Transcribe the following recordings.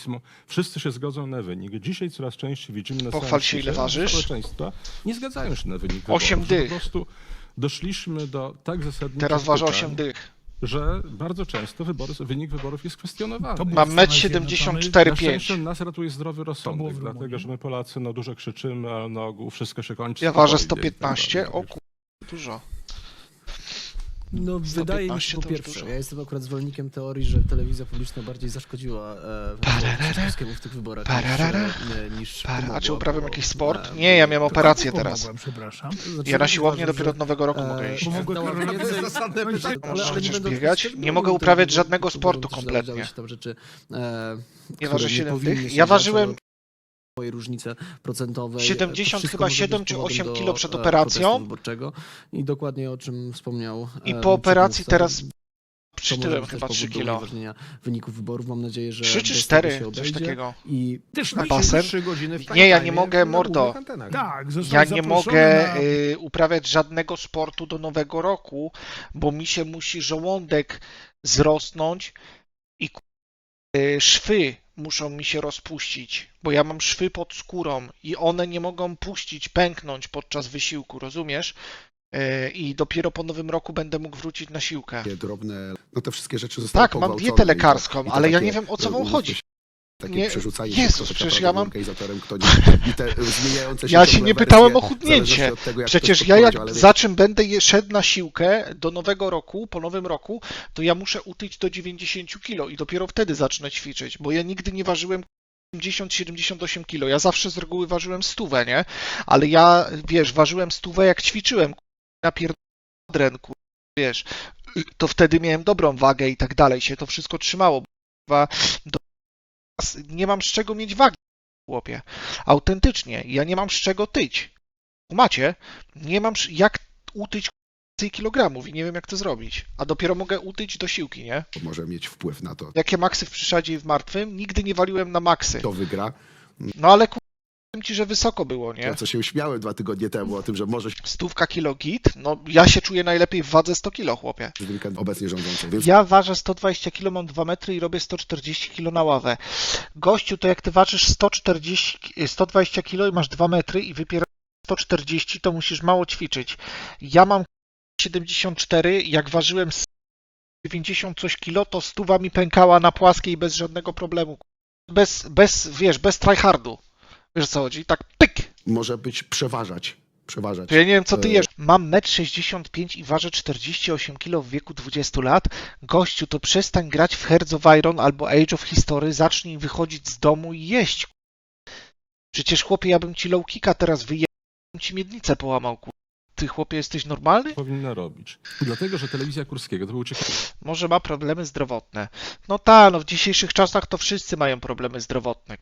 pismo, wszyscy się zgodzą na wynik. Dzisiaj coraz częściej widzimy na Pochwal się, ile ważysz. społeczeństwa nie zgadzają się na wynik Osiem wyborów, że dych. Po prostu doszliśmy do tak zasadniczych Teraz waży pytań, 8 dych. że bardzo często wybory, wynik wyborów jest kwestionowany. Mam metr Stanach 74 Na 5. szczęście nas ratuje zdrowy rozsądek, dlatego że my Polacy no dużo krzyczymy, ale ogół wszystko się kończy Ja ważę spokojnie i tak 115. dalej. O kur... dużo. No, wydaje mi 115 się po to już pierwsze, dużo. ja jestem akurat zwolennikiem teorii, że telewizja publiczna bardziej zaszkodziła e, Trzaskowskiemu w tych wyborach niż, Pararara. e, niż Par, a czy uprawiam bo, jakiś sport? e, Nie, ja miałem operację teraz. pomogłem, Przepraszam. znaczy, Ja na siłownię uważam, dopiero że, od nowego roku e, mogę iść. Dała zasadne pytanie. ale- Możesz nie będąc biegać? Nie mogę uprawiać żadnego sportu kompletnie. zdarzały się tam rzeczy, e, Nie które waży 7 powinny się Ja dziać, ważyłem swoje różnice procentowe. 70 To wszystko chyba może być 7 czy powodem 8 do, kilo przed e, operacją. I dokładnie o czym wspomniał I e, po mój operacji teraz przytyłem chyba też 3 powód do kilo. wyników wyborów. Mam nadzieję, że 3 czy bez tego 4, się coś takiego. I Też Na basen? Trzy godziny w Nie, ja nie mogę, mordo. Tak, Ja nie mogę na... y, uprawiać żadnego sportu do nowego roku, bo mi się musi żołądek zrosnąć i y, szwy muszą mi się rozpuścić, bo ja mam szwy pod skórą i one nie mogą puścić, pęknąć podczas wysiłku, rozumiesz? Y, I dopiero po nowym roku będę mógł wrócić na siłkę. Drobne, no te wszystkie rzeczy zostały Tak, mam dietę lekarską, to ale ja nie wiem o co e, wam chodzi. Takie Nie- przerzucanie Jezus, się przecież ja mam- organizatorem, kto nie. I te e, zmieniające się Ja się nie pytałem o chudnięcie. tego, Przecież ja jak ale za czym będę szedł na siłkę do nowego roku, po nowym roku, to ja muszę utyć do 90 kilo i dopiero wtedy zacznę ćwiczyć, bo ja nigdy nie ważyłem 70-78 kilo. Ja zawsze z reguły ważyłem stówę, nie? Ale ja, wiesz, ważyłem stówę jak ćwiczyłem, na pierdren, wiesz, to wtedy miałem dobrą wagę i tak dalej, się to wszystko trzymało. Do... Nie mam z czego mieć wagi, chłopie. Autentycznie, ja nie mam z czego tyć. Macie, nie mam jak utyć więcej kilogramów i nie wiem jak to zrobić. A dopiero mogę utyć do siłki, nie? to może mieć wpływ na to, Jakie maksy w przysadzie i w martwym? Nigdy nie waliłem na maksy. kto wygra. No ale ku... powiem ci, że wysoko było, nie? To, co się śmiałem dwa tygodnie temu o tym, że może Stówka kilo git? No ja się czuję najlepiej w wadze 100 kilo, chłopie. obecnie rządzącą, więc Ja ważę 120 kg, mam 2 metry i robię 140 kg na ławę. Gościu, to jak ty ważysz 140, 120 kg i masz 2 metry i wypierasz 140, to musisz mało ćwiczyć. Ja mam 74, jak ważyłem 90 coś kilo, to stuwa mi pękała na płaskiej bez żadnego problemu. Bez, bez wiesz, bez tryhardu. Wiesz co chodzi? Tak pyk! może być przeważać. Przeważać. To ja nie wiem, co ty E, jesz. Mam 1,65 m i ważę 48 kg w wieku 20 lat. Gościu, to przestań grać w Hearts of Iron albo Age of History, zacznij wychodzić z domu i jeść. Przecież chłopie, ja bym ci low kicka teraz wyjechał, ci miednicę połamał, ku... Ty chłopie, jesteś normalny? powinna robić. Dlatego, że telewizja Kurskiego to był ciekawy Może ma problemy zdrowotne. No ta, no w dzisiejszych czasach to wszyscy mają problemy zdrowotne.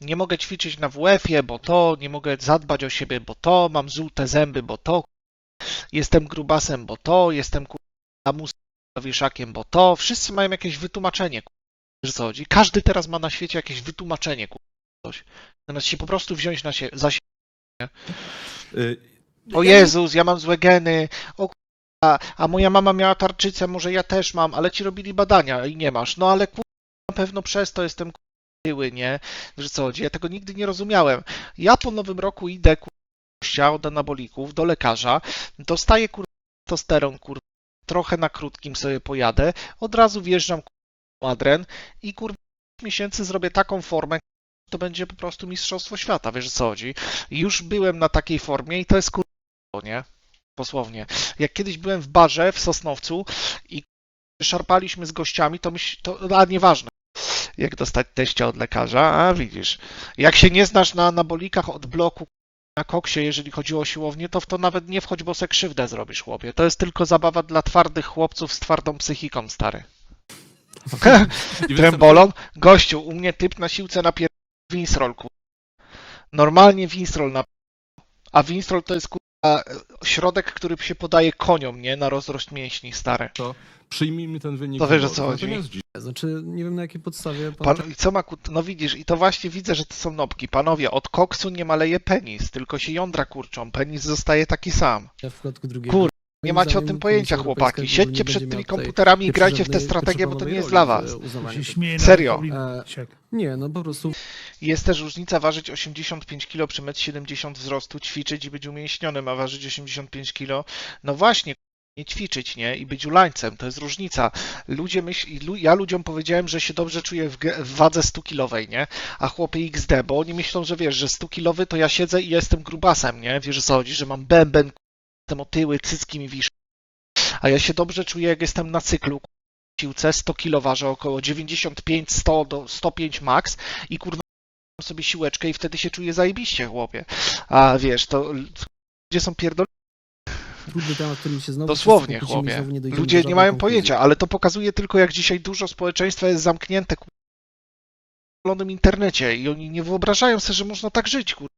Nie mogę ćwiczyć na WF-ie, bo to, nie mogę zadbać o siebie, bo to, mam żółte zęby, bo to, jestem grubasem, bo to, jestem wieszakiem, bo to. Wszyscy mają jakieś wytłumaczenie. ku- Wiesz o co chodzi? Każdy teraz ma na świecie jakieś wytłumaczenie. ku- Coś. Zamiast się po prostu wziąć na sie- za siebie. Y, O Jezus, ja mam złe geny. O a, a moja mama miała tarczycę, może ja też mam, ale ci robili badania i nie masz. No ale ku... na pewno przez to jestem tyły, nie? Że co chodzi? Ja tego nigdy nie rozumiałem. Ja po nowym roku idę ku... od anabolików do lekarza, dostaję kur... testosteron, kur... trochę na krótkim sobie pojadę, od razu wjeżdżam kur... adren i kur... miesięcy zrobię taką formę, to będzie po prostu mistrzostwo świata, wiesz co chodzi? Już byłem na takiej formie i to jest kur... nie? Posłownie. Jak kiedyś byłem w barze w Sosnowcu i szarpaliśmy z gościami, to myśl, to a nieważne. Jak dostać teścia od lekarza, a widzisz. Jak się nie znasz na anabolikach od bloku na koksie, jeżeli chodzi o siłownię, to w to nawet nie wchodź, bo se krzywdę zrobisz, chłopie. To jest tylko zabawa dla twardych chłopców z twardą psychiką, stary. Trembolon? Gościu, u mnie typ na siłce na pier... Winsroll, kur... Normalnie Winsroll na... A Winsroll to jest, kurwa, środek, który się podaje koniom, nie? Na rozrost mięśni, stare. Przyjmijmy ten wynik. To wiesz, o co chodzi. Natomiast dziś Znaczy, nie wiem na jakiej podstawie pan, Pan, I co ma, no widzisz, i to właśnie widzę, że to są nopki. Panowie, od koksu nie maleje penis, tylko się jądra kurczą. Penis zostaje taki sam. w przypadku drugiego Kur- Nie macie o tym pojęcia, chłopaki. Siedźcie przed tymi komputerami i grajcie w te żadnej strategie, bo to nie jest dla was. Serio. E. Nie, no po prostu Jest też różnica ważyć 85 kg przy 1,70 m wzrostu, ćwiczyć i być umięśnionym, a ważyć 85 kg. No właśnie, nie ćwiczyć, nie? I być ulańcem, to jest różnica. Ludzie myśl, ja ludziom powiedziałem, że się dobrze czuję w, w wadze 100 kilowej, nie? A chłopy XD, bo oni myślą, że wiesz, że 100 kilowy to ja siedzę i jestem grubasem, nie? Wiesz co chodzi, że mam bęben, jestem otyły, cycki mi wiszą. A ja się dobrze czuję, jak jestem na cyklu, siłce 100 kg ważę około 95, 100 do 105 max i kurwa sobie siłeczkę i wtedy się czuję zajebiście, chłopie. A wiesz, to ludzie są pierdoleni. Temat, którym się znowu Dosłownie, i chłopie. znowu nie Ludzie nie mają pojęcia, ale to pokazuje tylko, jak dzisiaj dużo społeczeństwa jest zamknięte w wolnym internecie i oni nie wyobrażają sobie, że można tak żyć, kur...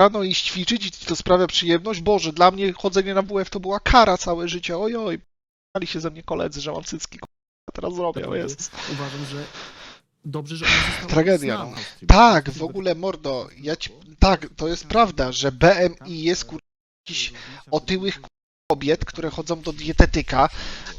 Rano iść ćwiczyć i to sprawia przyjemność. Boże, dla mnie chodzenie na WF to była kara całe życie. Ojoj, Pali się ze mnie koledzy, że mam cycki, kur... teraz zrobię, o Jezus. Uważam, że dobrze, że została Tragedia, uznana. Tak, w ogóle mordo, ja ci... tak, to jest prawda, że BMI jest kur... jakiś otyłych kobiet, które chodzą do dietetyka,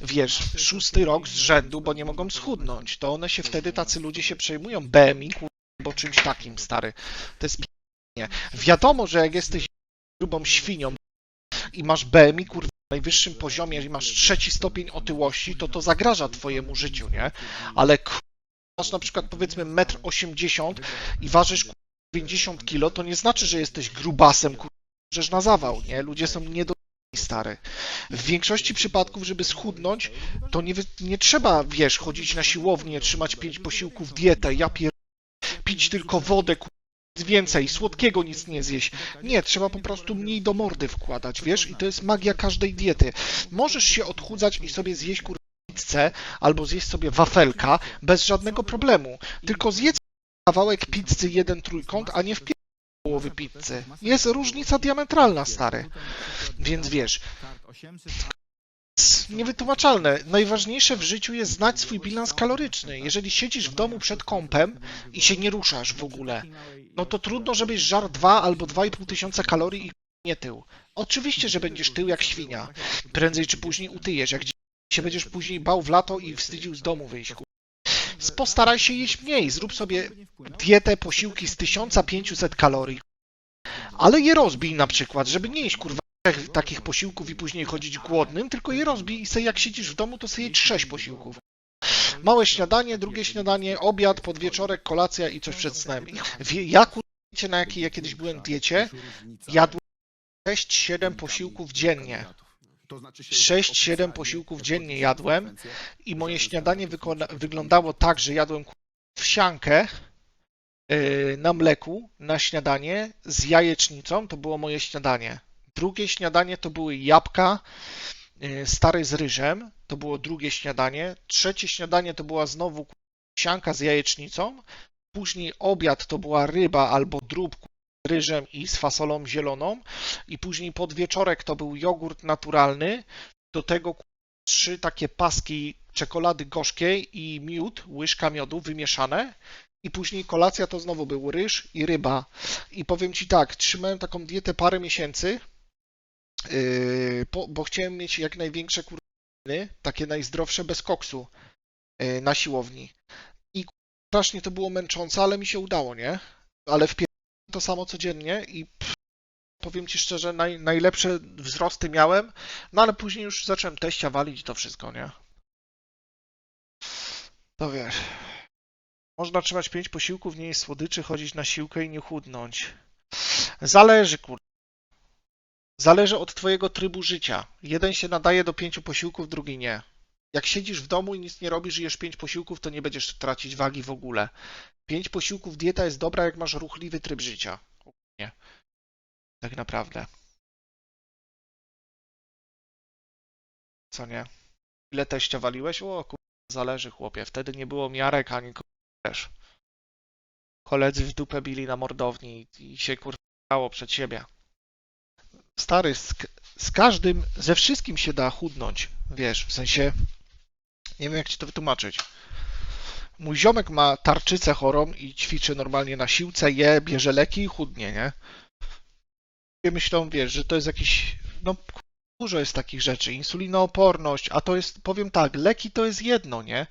wiesz, szósty rok z rzędu, bo nie mogą schudnąć, to one się wtedy, tacy ludzie się przejmują BMI, bo czymś takim, stary. To jest p***nie. Wiadomo, że jak jesteś grubą świnią i masz BMI, kur... na najwyższym poziomie i masz trzeci stopień otyłości, to to zagraża twojemu życiu, nie? Ale masz na przykład powiedzmy 1,80 m i ważysz kur... 90 kg, to nie znaczy, że jesteś grubasem, kur... Rzecz na zawał, nie? Ludzie są nie do stary. W większości przypadków, żeby schudnąć, to nie, nie trzeba, wiesz, chodzić na siłownię, trzymać pięć posiłków dietę, ja pier... pić tylko wodę, ku... więcej, słodkiego nic nie zjeść. Nie, trzeba po prostu mniej do mordy wkładać, wiesz? I to jest magia każdej diety. Możesz się odchudzać i sobie zjeść kur... pizzę, albo zjeść sobie wafelka bez żadnego problemu. Tylko zjedz kawałek pizzy jeden trójkąt, a nie w połowy pizzy. Jest różnica diametralna, stary. Więc wiesz, niewytłumaczalne. Najważniejsze w życiu jest znać swój bilans kaloryczny. Jeżeli siedzisz w domu przed kąpem i się nie ruszasz w ogóle, no to trudno, żebyś żarł 2 albo 2,5 tysiąca kalorii i nie tył. Oczywiście, że będziesz tył jak świnia. Prędzej czy później utyjesz, jak się będziesz później bał w lato i wstydził z domu wyjść. Postaraj się jeść mniej, zrób sobie dietę, posiłki z 1500 kalorii. Ale je rozbij na przykład, żeby nie jeść kurwa takich posiłków i później chodzić głodnym, tylko je rozbij i sobie jak siedzisz w domu, to sobie jedz sześć posiłków. Małe śniadanie, drugie śniadanie, obiad, podwieczorek, kolacja i coś przed snem. I wie- Ja kurwa, na jakiej ja kiedyś byłem diecie? Jadłem 6-7 posiłków dziennie. 6-7 posiłków dziennie jadłem i moje śniadanie wyglądało tak, że jadłem wsiankę yy, na mleku na śniadanie z jajecznicą, to było moje śniadanie. Drugie śniadanie to były jabłka yy, stare z ryżem, to było drugie śniadanie. Trzecie śniadanie to była znowu wsianka z jajecznicą. Później obiad to była ryba albo drób ryżem i z fasolą zieloną. I później podwieczorek to był jogurt naturalny. Do tego trzy takie paski czekolady gorzkiej i miód, łyżka miodu wymieszane. I później kolacja to znowu był ryż i ryba. I powiem Ci tak, trzymałem taką dietę parę miesięcy, yy, po, bo chciałem mieć jak największe kurwy, takie najzdrowsze bez koksu yy, na siłowni. I strasznie to było męczące, ale mi się udało, nie? Ale wpier... to samo codziennie i powiem Ci szczerze, naj, najlepsze wzrosty miałem, no ale później już zacząłem teścia walić to wszystko, nie? To wiesz. Można trzymać pięć posiłków, nie jeść słodyczy, chodzić na siłkę i nie chudnąć. Zależy, kur... Zależy od twojego trybu życia. Jeden się nadaje do pięciu posiłków, drugi nie. Jak siedzisz w domu i nic nie robisz jesz pięć posiłków, to nie będziesz tracić wagi w ogóle. Pięć posiłków dieta jest dobra, jak masz ruchliwy tryb życia. Nie. Tak naprawdę. Co nie? Ile teścia waliłeś? O, kur... zależy, chłopie. Wtedy nie było miarek ani też. Koledzy w dupę bili na mordowni i się kurwało przed siebie. Stary, z, z każdym, ze wszystkim się da chudnąć, wiesz, w sensie, nie wiem jak ci to wytłumaczyć. Mój ziomek ma tarczycę chorą i ćwiczy normalnie na siłce, je, bierze leki i chudnie, nie? Ludzie Myślą, wiesz, że to jest jakiś, no, Dużo jest takich rzeczy. Insulinooporność, a to jest, powiem tak, leki to jest jedno, nie?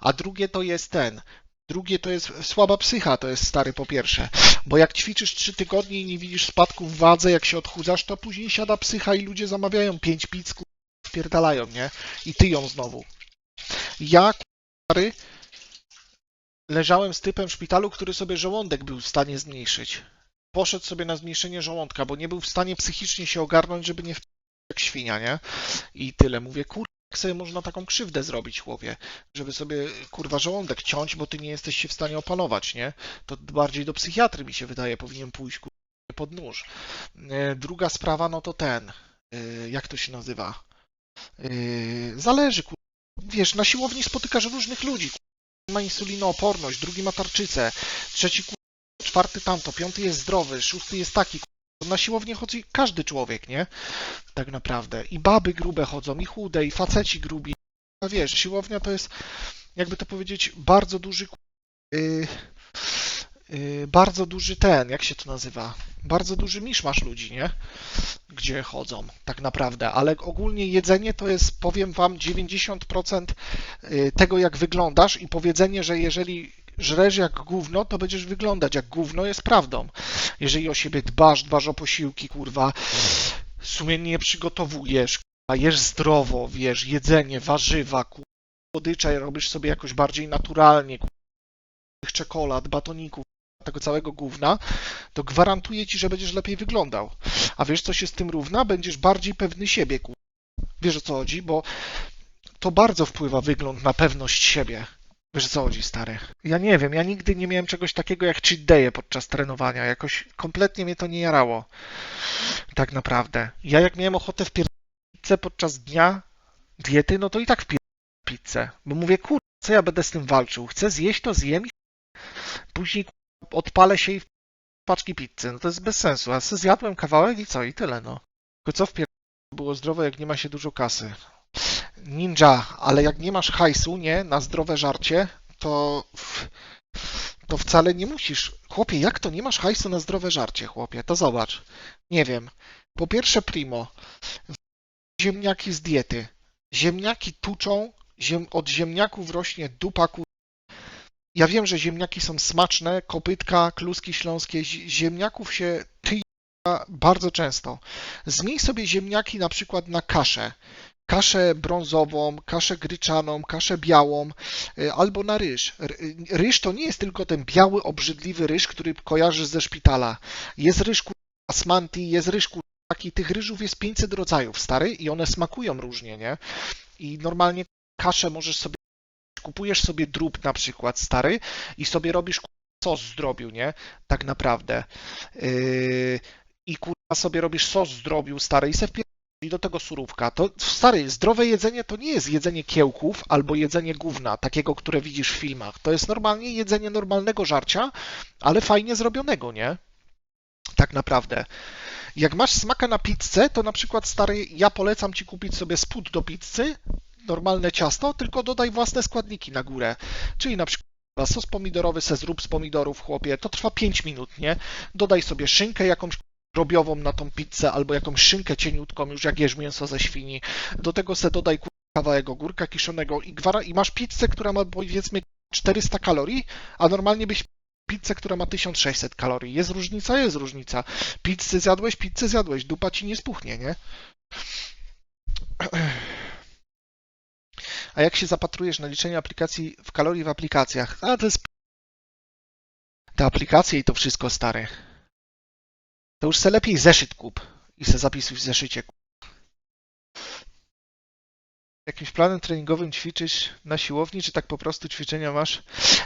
A drugie to jest ten. Drugie to jest słaba psycha, to jest stary po pierwsze. Bo jak ćwiczysz trzy tygodnie i nie widzisz spadku w wadze, jak się odchudzasz, to później siada psycha i ludzie zamawiają pięć pizz, wpierdalają, nie? I ty ją znowu. Ja, stary, leżałem z typem w szpitalu, który sobie żołądek był w stanie zmniejszyć. Poszedł sobie na zmniejszenie żołądka, bo nie był w stanie psychicznie się ogarnąć, żeby nie w jak świnia, nie? I tyle. Mówię, kur... jak sobie można taką krzywdę zrobić, chłopie? Żeby sobie, kurwa, żołądek ciąć, bo ty nie jesteś się w stanie opanować, nie? To bardziej do psychiatry, mi się wydaje, powinien pójść, kurwa, pod nóż. E, Druga sprawa, no to ten, e, jak to się nazywa? E, Zależy, kurwa. Wiesz, na siłowni spotykasz różnych ludzi. Jeden ma insulinooporność, drugi ma tarczycę, trzeci, czwarty tamto, piąty jest zdrowy, szósty jest taki. Na siłownię chodzi każdy człowiek, nie? tak naprawdę. I baby grube chodzą, i chude, i faceci grubi. A wiesz, siłownia to jest, jakby to powiedzieć, bardzo duży, yy, bardzo duży ten, jak się to nazywa? Bardzo duży miszmasz ludzi, nie? Gdzie chodzą, tak naprawdę. Ale ogólnie jedzenie to jest, powiem wam, 90% yy, tego, jak wyglądasz i powiedzenie, że jeżeli żresz jak gówno, to będziesz wyglądać jak gówno, jest prawdą. Jeżeli o siebie dbasz, dbasz o posiłki, kurwa, sumiennie przygotowujesz, a jesz zdrowo, wiesz, jedzenie, warzywa, ku- słodycze robisz sobie jakoś bardziej naturalnie, ku- tych czekolad, batoników, tego całego gówna, to gwarantuję ci, że będziesz lepiej wyglądał. A wiesz, co się z tym równa? Będziesz bardziej pewny siebie, Wiesz o co chodzi? Bo to bardzo wpływa wygląd na pewność siebie. Wiesz co chodzi, stary? Ja nie wiem, ja nigdy nie miałem czegoś takiego jak cheat day'e podczas trenowania. Jakoś kompletnie mnie to nie jarało. Tak naprawdę. Ja jak miałem ochotę w pizzę podczas dnia diety, no to i tak w pizzę. Bo mówię, kur, co ja będę z tym walczył? Chcę zjeść, to zjem i później odpalę się i w paczki pizzy. No to jest bez sensu. A sobie zjadłem kawałek i co? I tyle, no. Tylko co w pier... było zdrowe, jak nie ma się dużo kasy? Ninja, ale jak nie masz hajsu, nie, na zdrowe żarcie, to to wcale nie musisz. Chłopie, jak to nie masz hajsu na zdrowe żarcie, chłopie? To zobacz. Nie wiem. Po pierwsze, primo, ziemniaki z diety. Ziemniaki tuczą, ziem, od ziemniaków rośnie dupa. Ja wiem, że ziemniaki są smaczne, kopytka, kluski śląskie, zi- ziemniaków się tyja bardzo często. Zmień sobie ziemniaki na przykład na kaszę. Kaszę brązową, kaszę gryczaną, kaszę białą, y, albo na ryż. Y, Ryż to nie jest tylko ten biały, obrzydliwy ryż, który kojarzysz ze szpitala. Jest ryż basmati, jest ryż taki, tych ryżów jest 500 rodzajów, stary, i one smakują różnie, nie? I normalnie kaszę możesz sobie, kupujesz sobie drób na przykład, stary, i sobie robisz sos z drobiu, nie? Tak naprawdę. Yy, I kurwa sobie robisz sos z drobiu, stary, i se i do tego surówka. To stary, zdrowe jedzenie to nie jest jedzenie kiełków albo jedzenie gówna, takiego, które widzisz w filmach. To jest normalnie jedzenie normalnego żarcia, ale fajnie zrobionego, nie? Tak naprawdę. Jak masz smaka na pizzę, to na przykład stary, ja polecam ci kupić sobie spód do pizzy, normalne ciasto, tylko dodaj własne składniki na górę. Czyli na przykład sos pomidorowy se zrób z pomidorów, chłopie. To trwa 5 minut, nie? Dodaj sobie szynkę jakąś drobiową na tą pizzę, albo jakąś szynkę cieniutką, już jak jesz mięso ze świni. Do tego se dodaj kawałek ogórka kiszonego i, gwara- i masz pizzę, która ma powiedzmy 400 kalorii, a normalnie byś pizzę, która ma 1600 kalorii. Jest różnica? Jest różnica. Pizzę zjadłeś, pizzę zjadłeś, dupa ci nie spuchnie, nie? A jak się zapatrujesz na liczenie aplikacji w kalorii w aplikacjach? A to jest te aplikacje i to wszystko stare. To już se lepiej zeszyt kup i se zapisuj w zeszycie. Jakimś planem treningowym ćwiczysz na siłowni, czy tak po prostu ćwiczenia masz?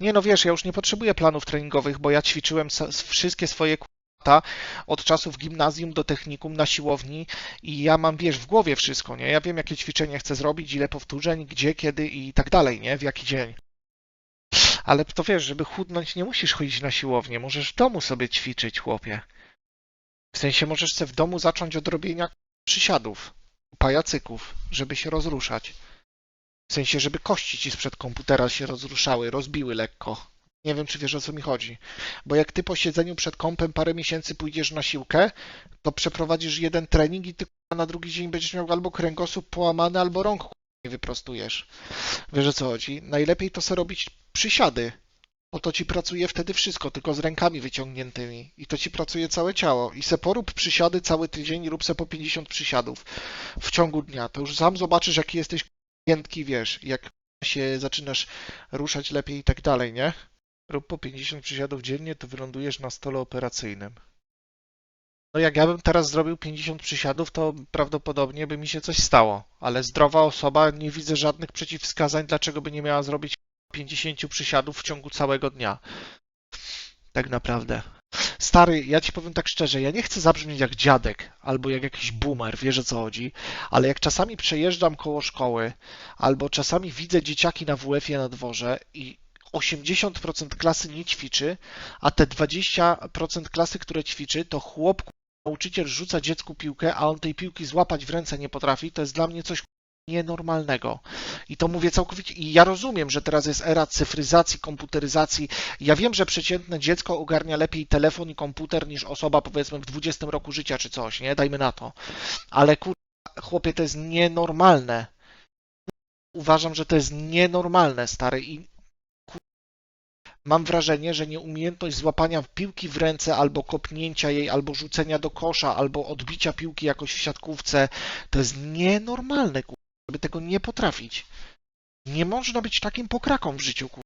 Nie no wiesz, ja już nie potrzebuję planów treningowych, bo ja ćwiczyłem wszystkie swoje lata od czasów gimnazjum do technikum na siłowni i ja mam, wiesz, w głowie wszystko, nie? Ja wiem, jakie ćwiczenie chcę zrobić, ile powtórzeń, gdzie, kiedy i tak dalej, nie? W jaki dzień. Ale to wiesz, żeby chudnąć nie musisz chodzić na siłownię, możesz w domu sobie ćwiczyć, chłopie. W sensie możesz sobie w domu zacząć od robienia przysiadów, pajacyków, żeby się rozruszać. W sensie, żeby kości ci sprzed komputera się rozruszały, rozbiły lekko. Nie wiem, czy wiesz o co mi chodzi. Bo jak ty po siedzeniu przed kąpem parę miesięcy pójdziesz na siłkę, to przeprowadzisz jeden trening i ty na drugi dzień będziesz miał albo kręgosłup połamany, albo rąk nie wyprostujesz. Wiesz o co chodzi? Najlepiej to sobie robić przysiady. Bo to ci pracuje wtedy wszystko, tylko z rękami wyciągniętymi. I to ci pracuje całe ciało. I se porób przysiady cały tydzień i rób se po 50 przysiadów w ciągu dnia. To już sam zobaczysz, jaki jesteś klientki, wiesz, jak się zaczynasz ruszać lepiej i tak dalej, nie? Rób po 50 przysiadów dziennie, to wylądujesz na stole operacyjnym. No jak ja bym teraz zrobił 50 przysiadów, to prawdopodobnie by mi się coś stało. Ale zdrowa osoba, nie widzę żadnych przeciwwskazań, dlaczego by nie miała zrobić 50 przysiadów w ciągu całego dnia. Tak naprawdę. Stary, ja ci powiem tak szczerze, ja nie chcę zabrzmieć jak dziadek albo jak jakiś boomer, wiesz o co chodzi, ale jak czasami przejeżdżam koło szkoły albo czasami widzę dzieciaki na WF-ie na dworze i 80% klasy nie ćwiczy, a te 20% klasy, które ćwiczy, to chłop, nauczyciel rzuca dziecku piłkę, a on tej piłki złapać w ręce nie potrafi, to jest dla mnie coś nienormalnego. I to mówię całkowicie. I ja rozumiem, że teraz jest era cyfryzacji, komputeryzacji. Ja wiem, że przeciętne dziecko ogarnia lepiej telefon i komputer niż osoba powiedzmy w 20 roku życia czy coś, nie? Dajmy na to. Ale kur... chłopie, to jest nienormalne. Uważam, że to jest nienormalne, stary. I. mam wrażenie, że nieumiejętność złapania piłki w ręce, albo kopnięcia jej, albo rzucenia do kosza, albo odbicia piłki jakoś w siatkówce, to jest nienormalne, kur żeby tego nie potrafić. Nie można być takim pokraką w życiu, kur...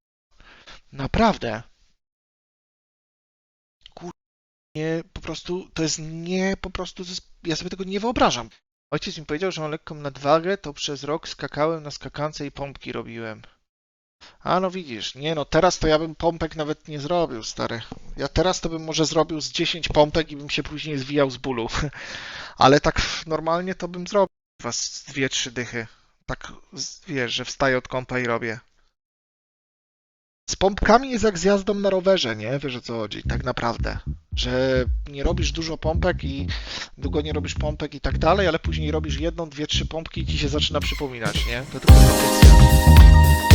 Naprawdę. Kur... Nie, po prostu, to jest nie, po prostu, ja sobie tego nie wyobrażam. Ojciec mi powiedział, że mam lekką nadwagę, to przez rok skakałem na skakance i pompki robiłem. A no widzisz, nie no, teraz to ja bym pompek nawet nie zrobił, stary. Ja teraz to bym może zrobił z 10 pompek i bym się później zwijał z bólu. Ale tak normalnie to bym zrobił was dwie, trzy dychy. Tak, wiesz, że wstaję od kąpa i robię. Z pompkami jest jak z jazdą na rowerze, nie? Wiesz o co chodzi, tak naprawdę. Że nie robisz dużo pompek i długo nie robisz pompek i tak dalej, ale później robisz jedną, dwie, trzy pompki i ci się zaczyna przypominać, nie? To tylko kondycja.